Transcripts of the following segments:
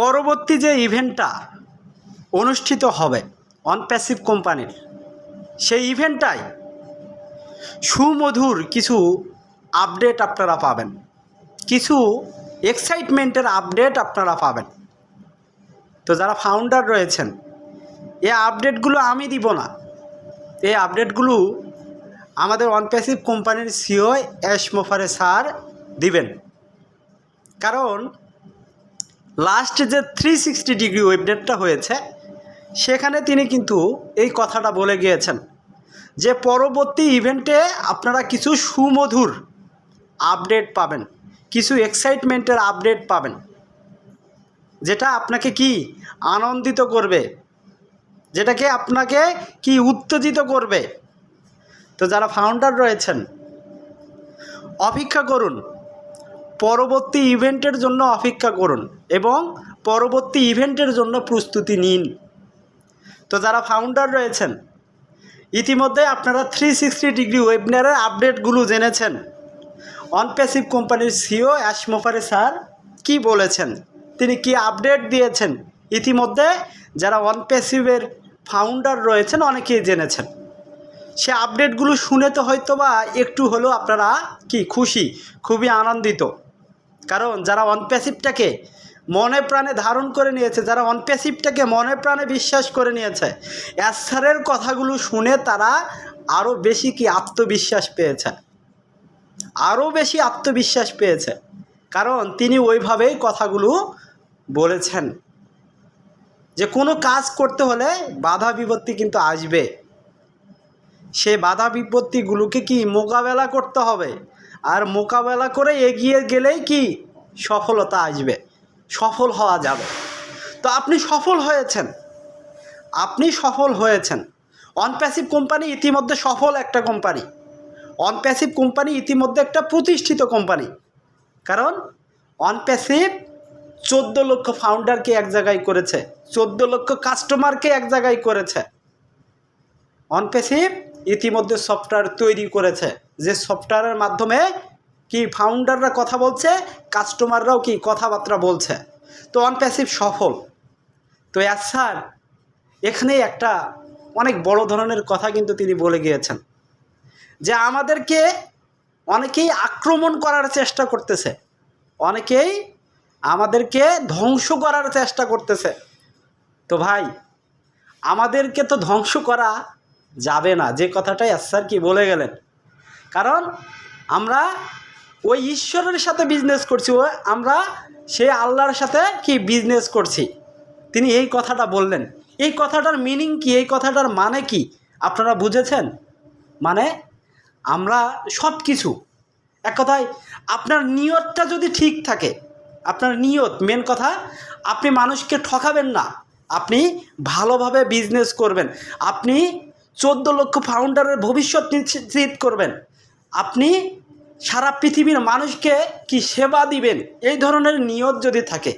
পরবর্তী যে ইভেন্টটা অনুষ্ঠিত হবে অনপ্যাসিভ কোম্পানির, সেই ইভেন্টটাই সুমধুর কিছু আপডেট আপনারা পাবেন। কিছু এক্সাইটমেন্টের আপডেট আপনারা পাবেন। তো যারা ফাউন্ডার রয়েছেন, এই আপডেটগুলো আমি দিব না। এই আপডেটগুলো আমাদের অনপ্যাসিভ কোম্পানির সিও এস মোফারে স্যার দিবেন। কারণ লাস্ট যে থ্রি সিক্সটি ডিগ্রি ওয়েবডেটটা হয়েছে, সেখানে তিনি কিন্তু এই কথাটা বলে গিয়েছেন যে পরবর্তী ইভেন্টে আপনারা কিছু সুমধুর আপডেট পাবেন, কিছু এক্সাইটমেন্টের আপডেট পাবেন, যেটা আপনাকে কি আনন্দিত করবে, যেটাকে আপনাকে কি উত্তেজিত করবে। তো যারা ফাউন্ডার রয়েছেন, অপেক্ষা করুন। পরবর্তী ইভেন্টের জন্য অপেক্ষা করুন এবং পরবর্তী ইভেন্টের জন্য প্রস্তুতি নিন। তো যারা ফাউন্ডার রয়েছেন, ইতিমধ্যে আপনারা থ্রি সিক্সটি ডিগ্রি ওয়েবিনারের আপডেটগুলো জেনেছেন। অনপ্যাসিভ কোম্পানির সিও অ্যাশমোফারে স্যার কি বলেছেন? তিনি কি আপডেট দিয়েছেন? ইতিমধ্যে যারা অনপ্যাসিভের ফাউন্ডার রয়েছেন, অনেকেই জেনেছেন। সে আপডেটগুলো শুনে তো হয়তো বা একটু হলেও আপনারা কি খুশি? খুবই আনন্দিত। কারণ যারা অনপ্যাসিভটাকে মনে প্রাণে ধারণ করে নিয়েছে, যারা অনপ্যাসিভটাকে মনে প্রাণে বিশ্বাস করে নিয়েছে, অ্যাসারের কথাগুলো শুনে তারা আরও বেশি কি আত্মবিশ্বাস পেয়েছে? আরও বেশি আত্মবিশ্বাস পেয়েছে। কারণ তিনি ওইভাবেই কথাগুলো বলেছেন। যে কোনো কাজ করতে হলে বাধা বিপত্তি কিন্তু আসবে। সে বাধা বিপত্তিগুলোকে কি মোকাবেলা করতে হবে? আর মোকাবেলা করে এগিয়ে গেলেই কি সফলতা আসবে? সফল হওয়া যাবে। তো আপনি সফল হয়েছেন। আপনি সফল হয়েছেন। অনপ্যাসিভ কোম্পানি ইতিমধ্যে সফল একটা কোম্পানি। অনপ্যাসিভ কোম্পানি ইতিমধ্যে একটা প্রতিষ্ঠিত কোম্পানি। কারণ অনপ্যাসিভ চোদ্দ লক্ষ ফাউন্ডারকে এক জায়গায় করেছে। চোদ্দ লক্ষ কাস্টমারকে এক জায়গায় করেছে। অনপ্যাসিভ ইতিমধ্যে সফটওয়্যার তৈরি করেছে। যে সফটওয়্যারের মাধ্যমে কি ফাউন্ডাররা কথা বলছে কাস্টমাররাও কি কথাবার্তা বলছে। তো অনপ্যাসিভ সফল। তো এক স্যার এখানে একটা অনেক বড় ধরনের কথা কিন্তু তিনি বলে গিয়েছেন। যে আমাদেরকে অনেকেই আক্রমণ করার চেষ্টা করতেছে। অনেকেই আমাদেরকে ধ্বংস করার চেষ্টা করতেছে। তো ভাই, আমাদেরকে তো ধ্বংস করা যাবে না। যে কথাটাই স্যার কি বলে গেলেন। কারণ আমরা ওই ঈশ্বরের সাথে বিজনেস করছি, ও আমরা সেই আল্লাহর সাথে কি বিজনেস করছি। তিনি এই কথাটা বললেন। এই কথাটার মিনিং কি? এই কথাটার মানে কি? আপনারা বুঝেছেন? মানে আমরা সব কিছু এক কথায়, আপনার নিয়তটা যদি ঠিক থাকে, আপনার নিয়ত মেন কথা, আপনি মানুষকে ঠকাবেন না। আপনি ভালোভাবে বিজনেস করবেন। আপনি চোদ্দ লক্ষ ফাউন্ডারের ভবিষ্যৎ নিশ্চিত করবেন। আপনি সারা পৃথিবীর মানুষকে কি সেবা দিবেন? এই ধরনের নিয়ত যদি থাকে,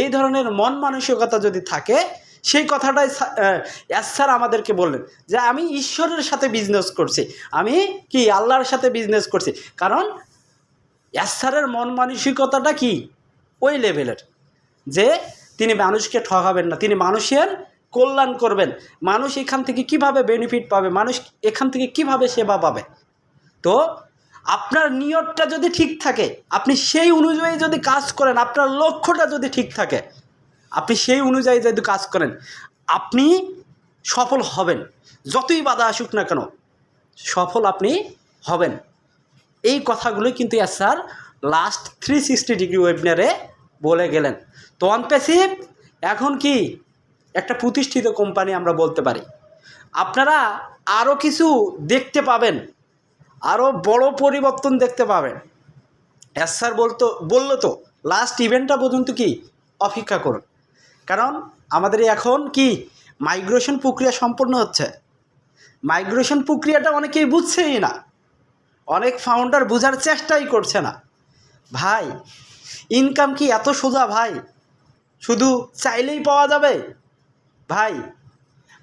এই ধরনের মন মানসিকতা যদি থাকে, সেই কথাটাই স্যার আমাদেরকে বললেন যে, আমি ঈশ্বরের সাথে বিজনেস করছি। আমি কি আল্লাহর সাথে বিজনেস করছি? কারণ স্যারের মন মানসিকতাটা কি? ওই লেভেলের যে তিনি মানুষকে ঠকাবেন না, তিনি মানুষের কল্যাণ করবেন। মানুষ এখান থেকে কীভাবে বেনিফিট পাবে? মানুষ এখান থেকে কীভাবে সেবা পাবে? তো আপনার নিয়তটা যদি ঠিক থাকে, আপনি সেই অনুযায়ী যদি কাজ করেন, আপনার লক্ষ্যটা যদি ঠিক থাকে, আপনি সেই অনুযায়ী যদি কাজ করেন, আপনি সফল হবেন। যতই বাধা আসুক না কেন, সফল আপনি হবেন। এই কথাগুলোই কিন্তু S sir last three sixty degree ওয়েবিনারে বলে গেলেন। তো অনপ্যাসিভ এখন কি একটা প্রতিষ্ঠিত কোম্পানি আমরা বলতে পারি। আপনারা আরও কিছু দেখতে পাবেন। আরও বড় পরিবর্তন দেখতে পাবেন। এস স্যার বলতো, বলল তো লাস্ট ইভেন্টটা পর্যন্ত কি? অপেক্ষা করুন। কারণ আমাদের এখন কি? মাইগ্রেশন প্রক্রিয়া সম্পন্ন হচ্ছে। মাইগ্রেশন প্রক্রিয়াটা অনেকেই বুঝছেই না। অনেক ফাউন্ডার বোঝার চেষ্টাই করছে না। ভাই ইনকাম কি এত সোজা ভাই? শুধু চাইলেই পাওয়া যাবে? ভাই,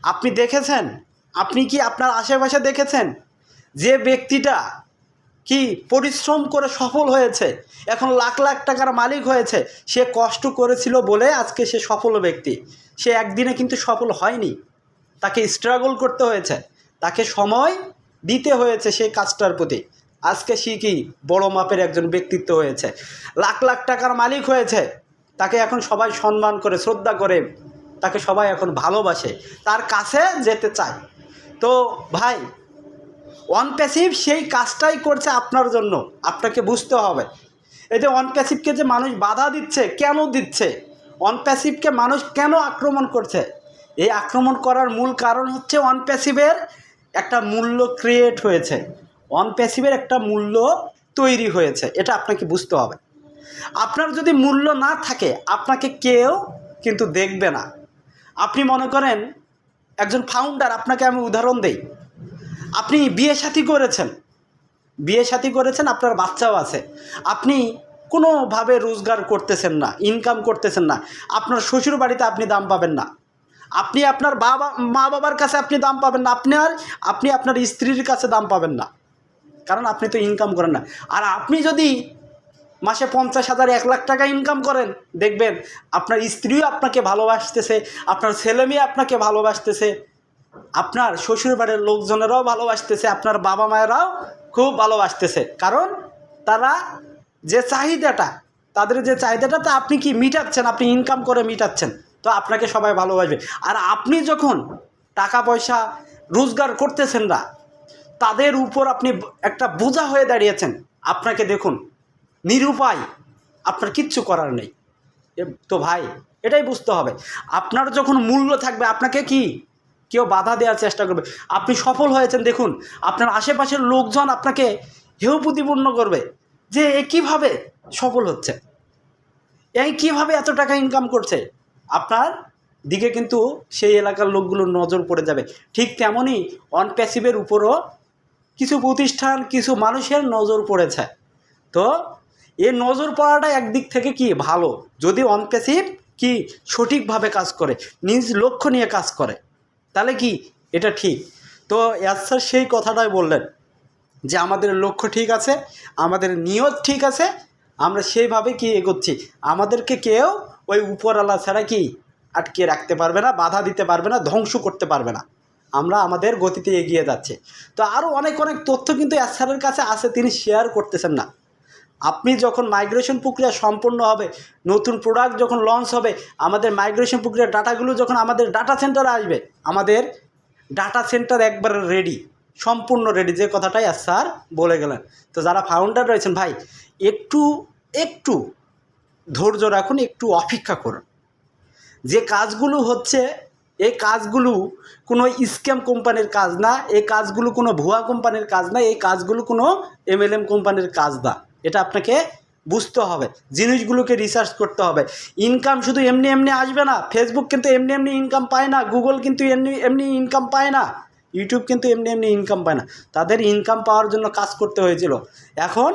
আপনি দেখেছেন? আপনি কি আপনার আশেপাশে দেখেছেন? যে ব্যক্তিটা কি পরিশ্রম করে সফল হয়েছে, এখন লাখ লাখ টাকার মালিক হয়েছে, সে কষ্ট করেছিল বলে আজকে সে সফল ব্যক্তি। সে একদিনে কিন্তু সফল হয়নি। তাকে স্ট্রাগল করতে হয়েছে। তাকে সময় দিতে হয়েছে সেই কাজটার প্রতি। আজকে সে কি বড় মাপের একজন ব্যক্তিত্ব হয়েছে। লাখ লাখ টাকার মালিক হয়েছে। তাকে এখন সবাই সম্মান করে, শ্রদ্ধা করে, তাকে সবাই এখন ভালোবাসে, তার কাছে যেতে চায়। তো ভাই ওয়ান প্যাসিভ সেই কাজটাই করছে আপনার জন্য। আপনাকে বুঝতে হবে। এই যে ওয়ান প্যাসিভকে যে মানুষ বাধা দিচ্ছে, কেন দিচ্ছে? ওয়ান প্যাসিভকে মানুষ কেন আক্রমণ করছে? এই আক্রমণ করার মূল কারণ হচ্ছে ওয়ান প্যাসিভের একটা মূল্য ক্রিয়েট হয়েছে। ওয়ান প্যাসিভের একটা মূল্য তৈরি হয়েছে। এটা আপনাকে বুঝতে হবে। আপনার যদি মূল্য না থাকে, আপনাকে কেউ কিন্তু দেখবে না। আপনি মনে করেন, একজন ফাউন্ডার আপনাকে আমি উদাহরণ দেই। আপনি বিয়ে সাথী করেছেন। বিয়ে সাথী করেছেন, আপনার বাচ্চাও আছে। আপনি কোনোভাবে রোজগার করতেছেন না ইনকাম করতেছেন না, আপনার শ্বশুর বাড়িতে আপনি দাম পাবেন না। আপনি আপনার বাবা, মা বাবার কাছে আপনি দাম পাবেন না আপনার আপনি আপনার স্ত্রীর কাছে দাম পাবেন না। কারণ আপনি তো ইনকাম করেন না। আর আপনি যদি মাসে পঞ্চাশ হাজার, এক লাখ টাকা ইনকাম করেন, দেখবেন আপনার স্ত্রীও আপনাকে ভালোবাসতেছে, আপনার ছেলে মেয়ে আপনাকে ভালোবাসতেছে। আপনার শ্বশুর বাড়ির লোকজনেরাও ভালোবাসতেছে, আপনার বাবা মায়েরাও খুব ভালোবাসতেছে। কারণ তারা যে চাহিদাটা, তাদের যে চাহিদাটা, তা আপনি কি মিটাচ্ছেন? আপনি ইনকাম করে মিটাচ্ছেন, তো আপনাকে সবাই ভালোবাসবে। আর আপনি যখন টাকা পয়সা রোজগার করতেছেন না, তাদের উপর আপনি একটা বোঝা হয়ে দাঁড়িয়েছেন, আপনাকে দেখুন, নিরুপায়, আপনার কিচ্ছু করার নেই। তো ভাই, এটাই বুঝতে হবে। আপনার যখন মূল্য থাকবে, আপনাকে কি কেউ বাধা দেওয়ার চেষ্টা করবে। আপনি সফল হয়েছেন, দেখুন। আপনার আশেপাশের লোকজন আপনাকে হেউ প্রতিপূর্ণ করবে যে এ কীভাবে সফল হচ্ছে। এই কীভাবে এত টাকা ইনকাম করছে। আপনার দিকে কিন্তু সেই এলাকার লোকগুলোর নজর পড়ে যাবে। ঠিক তেমনই অন প্যাসিভের উপরও কিছু প্রতিষ্ঠান, কিছু মানুষের নজর পড়েছে। তো এ নজর পড়াটা একদিক থেকে কি? ভালো। যদি অনপ্যাসিভ কি সঠিকভাবে কাজ করে, নিজ লক্ষ্য নিয়ে কাজ করে। তাহলে কি? এটা ঠিক। তো স্যার সেই কথাটাই বললেন যে, আমাদের লক্ষ্য ঠিক আছে, আমাদের নিয়ত ঠিক আছে, আমরা সেইভাবে কি এগোচ্ছি? আমাদেরকে কেউ ওই উপরওয়ালা ছাড়া কি আটকে রাখতে পারবে না, বাধা দিতে পারবে না, ধ্বংস করতে পারবে না। আমরা আমাদের গতিতে এগিয়ে যাচ্ছে। তো আরও অনেক অনেক তথ্য কিন্তু স্যারের কাছে আছে, তিনি শেয়ার করতেছেন না। আপনি যখন মাইগ্রেশন প্রক্রিয়া সম্পূর্ণ হবে, নতুন প্রোডাক্ট যখন লঞ্চ হবে, আমাদের মাইগ্রেশন প্রক্রিয়ার ডাটাগুলো যখন আমাদের ডাটা সেন্টারে আসবে, আমাদের ডাটা সেন্টার একবার রেডি সম্পূর্ণ রেডি যে কথাটাই আর স্যার বলে গেলেন। তো যারা ফাউন্ডার রয়েছেন, ভাই, একটু একটু ধৈর্য রাখুন, একটু অপেক্ষা করুন। যে কাজগুলো হচ্ছে, এই কাজগুলো কোনো স্ক্যাম কোম্পানির কাজ না, এই কাজগুলো কোনো ভুয়া কোম্পানির কাজ না, এই কাজগুলো কোনো এমএলএম কোম্পানির কাজ না। এটা আপনাকে বুঝতে হবে। জিনিসগুলোকে রিসার্চ করতে হবে। ইনকাম শুধু এমনি এমনি আসবে না। ফেসবুক কিন্তু এমনি এমনি ইনকাম পায় না। গুগল কিন্তু এমনি এমনি ইনকাম পায় না। ইউটিউব কিন্তু এমনি এমনি ইনকাম পায় না। তাদের ইনকাম পাওয়ার জন্য কাজ করতে হয়েছিল। এখন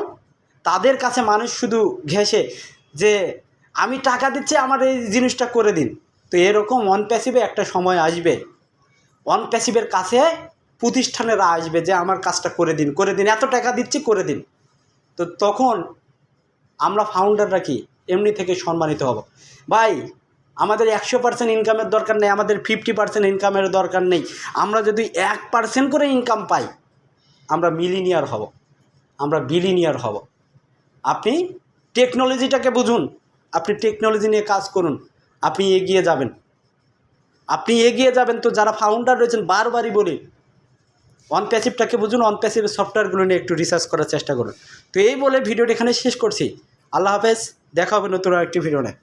তাদের কাছে মানুষ শুধু ঘেসে যে, আমি টাকা দিচ্ছি, আমার এই জিনিসটা করে দিন। তো এরকম অন প্যাসিভে একটা সময় আসবে। অন প্যাসিভের কাছে প্রতিষ্ঠানেরা আসবে যে, আমার কাজটা করে দিন করে দিন। এত টাকা দিচ্ছি, করে দিন। তো তখন আমরা ফাউন্ডাররা কি? এমনি থেকে সম্মানিত হব। ভাই, আমাদের একশো পার্সেন্ট ইনকামের দরকার নেই, আমাদের ফিফটি পার্সেন্ট ইনকামের দরকার নেই। আমরা যদি এক পার্সেন্ট করে ইনকাম পাই, আমরা মিলিনিয়ার হব। আমরা বিলিনিয়ার হব। আপনি টেকনোলজিটাকে বুঝুন। আপনি টেকনোলজি নিয়ে কাজ করুন। আপনি এগিয়ে যাবেন। আপনি এগিয়ে যাবেন তো যারা ফাউন্ডার রয়েছেন, বারবারই বলি অন প্যাসিভটাকে বুঝুন অন প্যাসিভের সফটওয়্যারগুলো নিয়ে একটু রিসার্চ করার চেষ্টা করুন। তো এই বলে ভিডিওটি এখানে শেষ করছি। আল্লাহ হাফেজ, দেখা হবে নতুন আরেকটি ভিডিও নিয়ে।